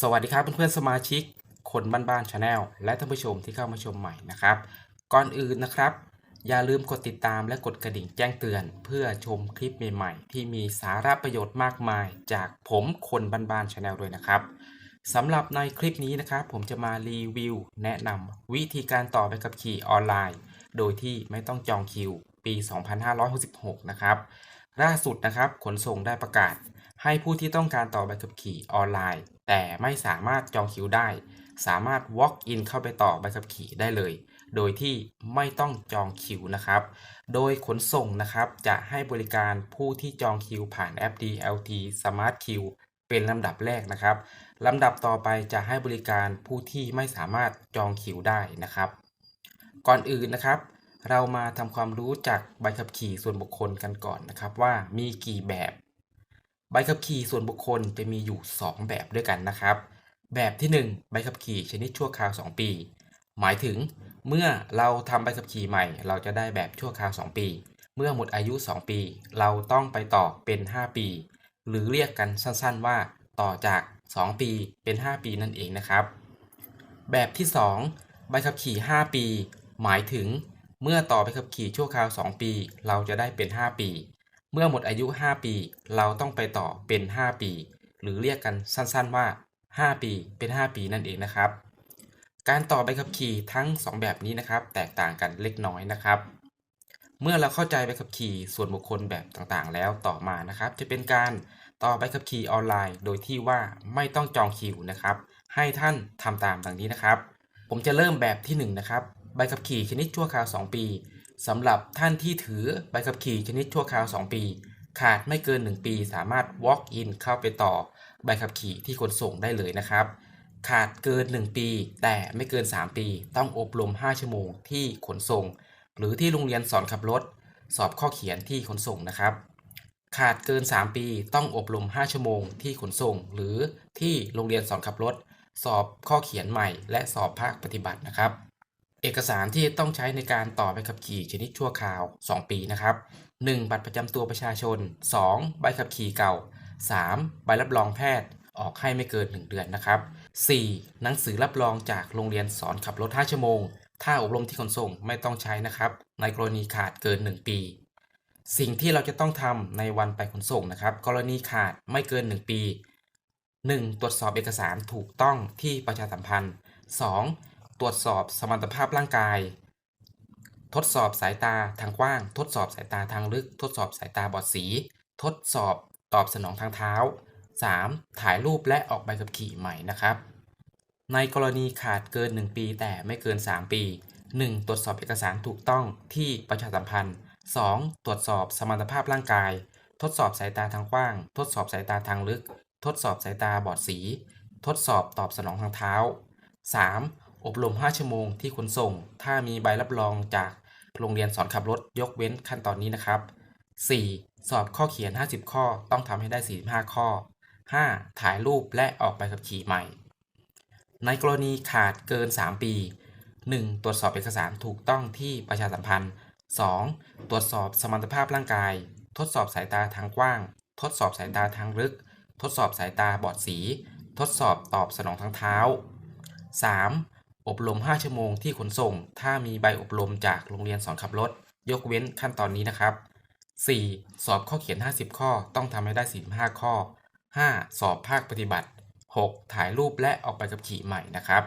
สวัสดีครับเพื่อนๆสมาชิกคนบ้านๆชาแนลและท่านผู้ชมที่เข้ามาชมใหม่นะครับ ก่อนอื่นนะครับ อย่าลืมกดติดตามและกดกระดิ่งแจ้งเตือน เพื่อชมคลิปใหม่ๆ ที่มีสาระประโยชน์มากมาย จากผมคนบ้านๆชาแนลด้วยนะครับสำหรับในคลิปนี้นะครับ ผมจะมารีวิว แนะนำวิธีการต่อใบขับขี่ออนไลน์ โดยที่ไม่ต้องจองคิว ปี 2566 นะครับล่าสุดนะครับขนส่งได้ประกาศให้ผู้ที่ต้องการต่อใบขับขี่ออนไลน์ แต่ไม่สามารถจองคิวได้ สามารถ walk in เข้าไปต่อใบขับขี่ได้เลย โดยที่ไม่ต้องจองคิวนะครับ โดยขนส่งนะครับจะให้บริการผู้ที่จองคิวผ่านแอป DLT Smart Q เป็นลำดับแรกนะครับลำดับต่อไปจะให้บริการผู้ที่ไม่สามารถจองคิวได้นะครับ ก่อนอื่นนะครับ เรามาทำความรู้จักใบขับขี่ส่วนบุคคลกันก่อนนะครับว่ามีกี่แบบ ใบขับขี่ส่วนบุคคลจะมีอยู่ 2 แบบด้วยกันนะครับ แบบที่ 1 ใบขับขี่ชนิดชั่วคราว 2 ปี หมายถึงเมื่อเราทำใบขับขี่ใหม่ เราจะได้แบบชั่วคราว 2 ปี เมื่อหมดอายุ 2 ปี เราต้องไปต่อเป็น 5 ปี หรือเรียกกันสั้นๆว่าต่อจาก 2 ปีเป็น 5 ปีนั่นเองนะครับ แบบที่ 2 ใบขับขี่ 5 ปี หมายถึง เมื่อต่อใบขับขี่ชั่วคราว 2 ปี เราจะได้เป็น 5 ปี เมื่อหมดอายุ 5 ปี เราต้องไปต่อเป็น 5 ปี หรือเรียกกันสั้นๆว่า 5 ปีเป็น 5 ปีนั่นเองนะครับ การต่อใบขับขี่ทั้ง 2 แบบนี้นะครับ แตกต่างกันเล็กน้อยนะครับ เมื่อเราเข้าใจใบขับขี่ส่วนบุคคลแบบต่างๆ แล้วต่อมานะครับ จะเป็นการต่อใบขับขี่ออนไลน์ โดยที่ว่าไม่ต้องจองคิวนะครับ ให้ท่านทำตามดังนี้นะครับ ผมจะเริ่มแบบที่1นะครับใบขับขี่ชนิดชั่วคราว 2 ปี สำหรับท่านที่ถือใบขับขี่ชนิดชั่วคราว 2 ปี ขาดไม่เกิน 1 ปี สามารถ walk in เข้าไปต่อใบขับขี่ที่ขนส่งได้เลยนะครับ ขาดเกิน 1 ปี แต่ไม่เกิน 3 ปี ต้องอบรม 5 ชั่วโมงที่ขนส่ง หรือที่โรงเรียนสอนขับรถ สอบข้อเขียนที่ขนส่งนะครับ ขาดเกิน 3 ปี ต้องอบรม 5 ชั่วโมงที่ขนส่ง หรือที่โรงเรียนสอนขับรถ สอบข้อเขียนใหม่ และสอบภาคปฏิบัตินะครับ เอกสารที่ต้องใช้ในการต่อใบขับขี่ชนิดชั่วคราว 2 ปีนะครับ 1. บัตรประจำตัวประชาชน 2. ใบขับขี่เก่า 3. ใบรับรองแพทย์ออกให้ไม่เกิน 1 เดือนนะครับ 4. หนังสือรับรองจากโรงเรียนสอนขับรถ 5 ชั่วโมง ถ้าอบรมที่ขนส่งไม่ต้องใช้นะครับ ในกรณีขาดเกิน 1 ปี สิ่งที่เราจะต้องทำในวันไปขนส่งนะครับ กรณีขาดไม่เกิน 1 ปี 1. ตรวจสอบเอกสารถูกต้องที่ประชาสัมพันธ์ 2. ตรวจสอบสมรรถภาพร่างกาย ทดสอบสายตาทางกว้าง ทดสอบสายตาทางลึก ทดสอบสายตาบอดสี ทดสอบตอบสนองทางเท้า 3. ถ่ายรูปและออกใบขับขี่ใหม่นะครับ ในกรณีขาดเกิน 1 ปีแต่ไม่เกิน 3 ปี 1. ตรวจสอบเอกสารถูกต้องที่ประชาสัมพันธ์ 2. ตรวจสอบสมรรถภาพร่างกาย ทดสอบสายตาทางกว้าง ทดสอบสายตาทางลึก ทดสอบสายตาบอดสี ทดสอบตอบสนองทางเท้า 3. อบรม 5 ชั่วโมงที่ขนส่ง ถ้ามีใบรับรองจากโรงเรียนสอนขับรถยกเว้นขั้นตอนนี้นะครับ 4. สอบข้อเขียน 50 ข้อต้องทำให้ได้ 45 ข้อ 5. ถ่ายรูปและออกใบขับขี่ใหม่ ในกรณีขาดเกิน 3 ปี 1. ตรวจสอบเอกสารถูกต้องที่ประชาสัมพันธ์ 2. ตรวจสอบสมรรถภาพร่างกาย ทดสอบสายตาทางกว้าง ทดสอบสายตาทางลึก ทดสอบสายตาบอดสี ทดสอบตอบสนองทางเท้า 3. อบรม 5 ชั่วโมงที่ขนส่ง ถ้ามีใบอบรมจากโรงเรียนสอนขับรถ ยกเว้นขั้นตอนนี้นะครับ 4. สอบข้อเขียน 50 ข้อต้องทำให้ได้ 45 ข้อ 5. สอบภาคปฏิบัติ 6. ถ่ายรูปและออกใบขับขี่ใหม่นะครับ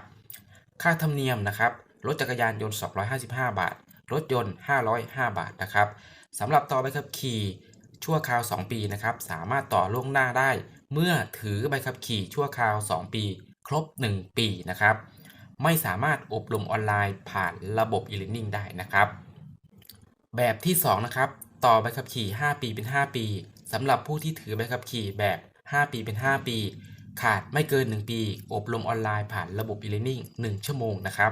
ค่าธรรมเนียมนะครับ รถจักรยานยนต์ 255 บาท รถยนต์ 505 บาทนะครับสำหรับต่อใบขับขี่ชั่วคราว 2 ปีนะครับ สามารถต่อล่วงหน้าได้ เมื่อถือใบขับขี่ชั่วคราว 2 ปี ครบ 1 ปีนะครับ ไม่สามารถอบรมออนไลน์ผ่านระบบ e-learning ได้นะครับ แบบที่ 2 นะครับ ต่อใบขับขี่ 5 ปีเป็น 5 ปีสำหรับผู้ที่ถือใบขับขี่แบบ 5 ปีเป็น 5 ปี ขาดไม่เกิน 1 ปี อบรมออนไลน์ผ่านระบบ e-learning 1 ชั่วโมงนะครับ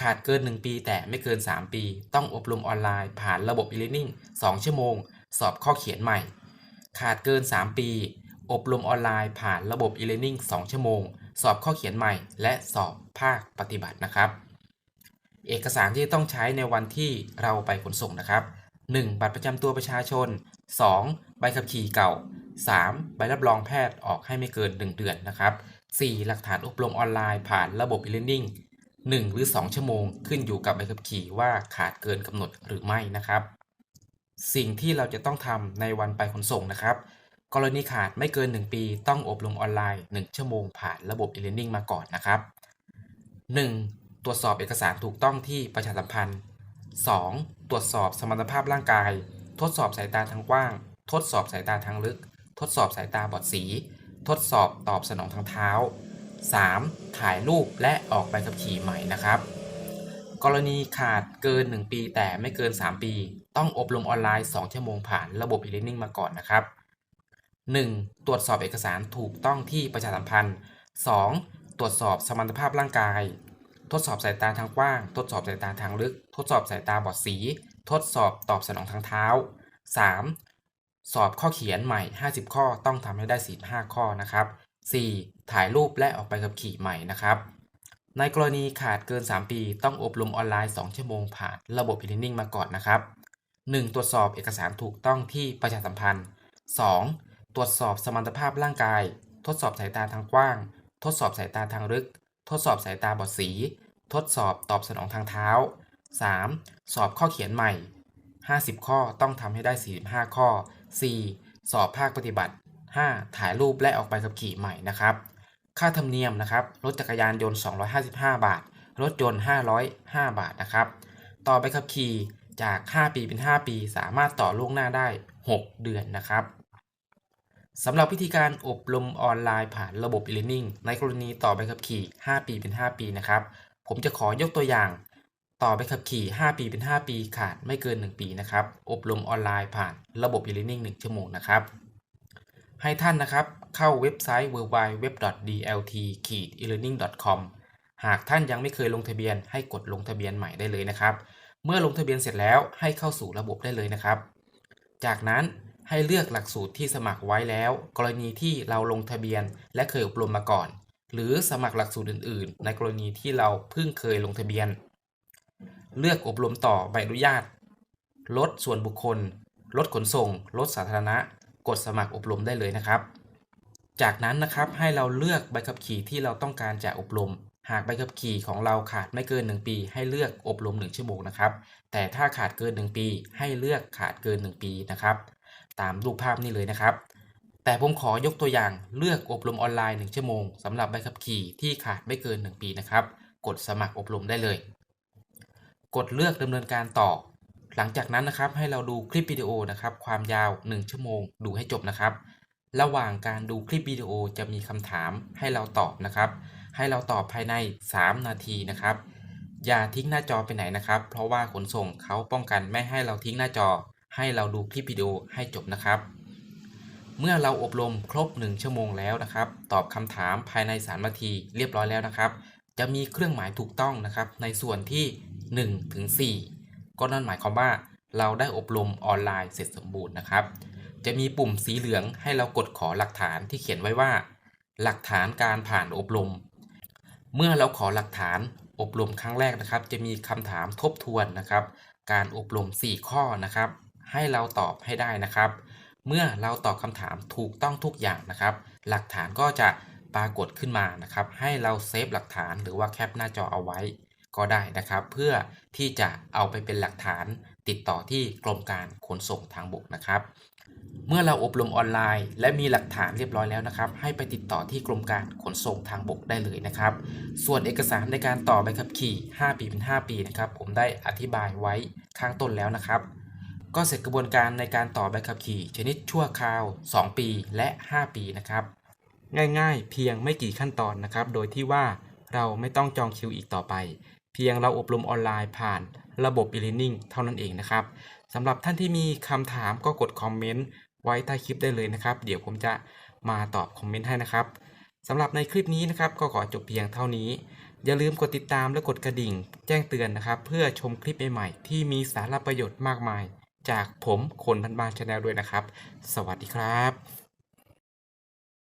ขาดเกิน 1 ปีแต่ไม่เกิน 3 ปี ต้องอบรมออนไลน์ผ่านระบบ e-learning 2 ชั่วโมง สอบข้อเขียนใหม่ ขาดเกิน 3 ปี อบรมออนไลน์ผ่านระบบ e-learning 2 ชั่วโมง สอบข้อเขียนใหม่ และสอบภาคปฏิบัตินะครับ เอกสารที่ต้องใช้ในวันที่เราไปขนส่งนะครับ 1. บัตรประจำตัวประชาชน 2. ใบขับขี่เก่า 3. ใบรับรองแพทย์ออกให้ไม่เกิน 1 เดือนนะครับ 4. หลักฐานอบรมออนไลน์ผ่านระบบ e-learning 1 หรือ 2 ชั่วโมง ขึ้นอยู่กับใบขับขี่ว่าขาดเกินกำหนดหรือไม่นะครับ สิ่งที่เราจะต้องทำในวันไปขนส่งนะครับ กรณีขาดไม่เกิน 1 ปี ต้องอบรมออนไลน์ 1 ชั่วโมงผ่านระบบ e-learning มาก่อนนะครับ 1. ตรวจสอบเอกสารถูกต้องที่ประชาสัมพันธ์ 2. ตรวจสอบสมรรถภาพร่างกาย ทดสอบสายตาทางกว้าง ทดสอบสายตาทางลึก ทดสอบสายตาบอดสี ทดสอบตอบสนองทางเท้า 3. ถ่ายรูปและออกใบขับขี่ใหม่นะครับ กรณีขาดเกิน 1 ปีแต่ไม่เกิน 3 ปี ต้องอบรมออนไลน์ 2 ชั่วโมงผ่านระบบ e-learning มาก่อนนะครับ 1. ตรวจสอบเอกสารถูกต้องที่ประชาสัมพันธ์ 2. ตรวจสอบสมรรถภาพร่างกาย ทดสอบสายตาทางกว้าง ทดสอบสายตาทางลึก ทดสอบสายตาบอดสี ทดสอบตอบสนองทางเท้า 3. สอบข้อเขียนใหม่ 50 ข้อต้องทำให้ได้ 45 ข้อนะครับ 4. ถ่ายรูปและออกไปขับขี่ใหม่นะครับ ในกรณีขาดเกิน 3 ปี ต้องอบรมออนไลน์ 2 ชั่วโมงผ่านระบบ e-learning มาก่อนนะครับ 1. ตรวจสอบเอกสารถูกต้องที่ประชาสัมพันธ์ 2. ตรวจสอบสมรรถภาพร่างกาย ทดสอบสายตาทางกว้าง ทดสอบสายตาทางลึก ทดสอบสายตาบอดสี ทดสอบตอบสนองทางเท้า 3. สอบข้อเขียนใหม่ 50 ข้อต้องทำให้ได้ 45 ข้อ 4. สอบภาคปฏิบัติ 5. ถ่ายรูปและออกใบขับขี่ใหม่นะครับ ค่าธรรมเนียมนะครับ รถจักรยานยนต์ 255 บาท รถยนต์ 505 บาทนะครับ ต่อใบขับขี่จาก 5 ปีเป็น 5 ปี สามารถต่อล่วงหน้าได้ 6 เดือนนะครับ สำหรับวิธีการอบรมออนไลน์ผ่านระบบ e-learning ในกรณีต่อใบขับขี่ 5 ปีเป็น 5 ปีนะครับ ผมจะขอยกตัวอย่าง ต่อใบขับขี่ 5 ปีเป็น 5 ปีขาดไม่เกิน 1 ปีนะครับ อบรมออนไลน์ผ่านระบบ e-learning 1 ชั่วโมงนะครับ ให้ท่านนะครับเข้าเว็บไซต์ www.dlt-elearning.com หากท่านยังไม่เคยลงทะเบียน ให้กดลงทะเบียนใหม่ได้เลยนะครับ เมื่อลงทะเบียนเสร็จแล้วให้เข้าสู่ระบบได้เลยนะครับ จากนั้น ให้เลือกหลักสูตรที่สมัครไว้แล้ว กรณีที่เราลงทะเบียนและเคยอบรมมาก่อน หรือสมัครหลักสูตรอื่น ๆ ในกรณีที่เราเพิ่งเคยลงทะเบียน เลือกอบรมต่อใบอนุญาตรถส่วนบุคคลรถขนส่งรถสาธารณะ กดสมัครอบรมได้เลยนะครับ จากนั้นนะครับให้เราเลือกใบขับขี่ที่เราต้องการจะอบรมหากใบขับขี่ของเราขาดไม่เกิน 1 ปี ให้เลือกอบรม 1 ชั่วโมงนะครับ แต่ถ้าขาดเกิน 1 ปี ให้เลือกขาดเกิน 1 ปีนะครับ ตามรูปภาพนี้เลยนะครับ แต่ผมขอยกตัวอย่างเลือกอบรมออนไลน์ 1 ชั่วโมงสำหรับใบขับขี่ที่ขาดไม่เกิน 1 ปีนะครับ กดสมัครอบรมได้เลย กดเลือกดำเนินการต่อ หลังจากนั้นนะครับให้เราดูคลิปวิดีโอนะครับความยาว 1 ชั่วโมง ดูให้จบนะครับ ระหว่างการดูคลิปวิดีโอจะมีคำถามให้เราตอบนะครับ ให้เราตอบภายใน 3 นาทีนะครับอย่าทิ้งหน้าจอไปไหนนะครับ เพราะว่าขนส่งเขาป้องกันไม่ให้เราทิ้งหน้าจอ ให้เราดูคลิปวิดีโอให้จบนะครับ เมื่อเราอบรมครบ 1 ชั่วโมงแล้วนะครับ ตอบคำถามภายใน3นาทีเรียบร้อยแล้วนะครับ จะมีเครื่องหมายถูกต้องนะครับ ในส่วนที่ 1 ถึง 4 ก็นั่นหมายความว่า เราได้อบรมออนไลน์เสร็จสมบูรณ์นะครับ จะมีปุ่มสีเหลืองให้เรากดขอหลักฐานที่เขียนไว้ว่า หลักฐานการผ่านอบรม เมื่อเราขอหลักฐานอบรมครั้งแรกนะครับ จะมีคำถามทบทวนนะครับ การอบรม 4 ข้อนะครับ ให้เราตอบให้ได้นะครับ เมื่อเราตอบคำถามถูกต้องทุกอย่างนะครับ หลักฐานก็จะปรากฏขึ้นมานะครับ ให้เราเซฟหลักฐานหรือว่าแคปหน้าจอเอาไว้ก็ได้นะครับ เพื่อที่จะเอาไปเป็นหลักฐานติดต่อที่กรมการขนส่งทางบกนะครับ เมื่อเราอบรมออนไลน์ และมีหลักฐานเรียบร้อยแล้วนะครับ ให้ไปติดต่อที่กรมการขนส่งทางบกได้เลยนะครับ ส่วนเอกสารในการต่อใบขับขี่ 5 ปีเป็น 5 ปีนะครับ ผมได้อธิบายไว้ข้างต้นแล้วนะครับ ก็เสร็จกระบวนการในการต่อใบขับขี่ ชนิดชั่วคราว 2 ปีและ 5 ปีนะครับ ง่ายๆ เพียงไม่กี่ขั้นตอนนะครับ โดยที่ว่าเราไม่ต้องจองคิวอีกต่อไป เพียงเราอบรมออนไลน์ผ่านระบบ e-learning เท่านั้นเองนะครับสำหรับท่านที่มีคำถามก็กดคอมเมนต์ไว้ใต้คลิปได้เลยนะครับ เดี๋ยวผมจะมาตอบคอมเมนต์ให้นะครับสำหรับในคลิปนี้นะครับก็ขอจบเพียงเท่านี้ อย่าลืมกดติดตามและกดกระดิ่ง แจ้งเตือนนะครับ เพื่อชมคลิปใหม่ๆที่มีสาระประโยชน์มากมาย จากผมคนพันบานชาแนลด้วยนะครับ สวัสดีครับ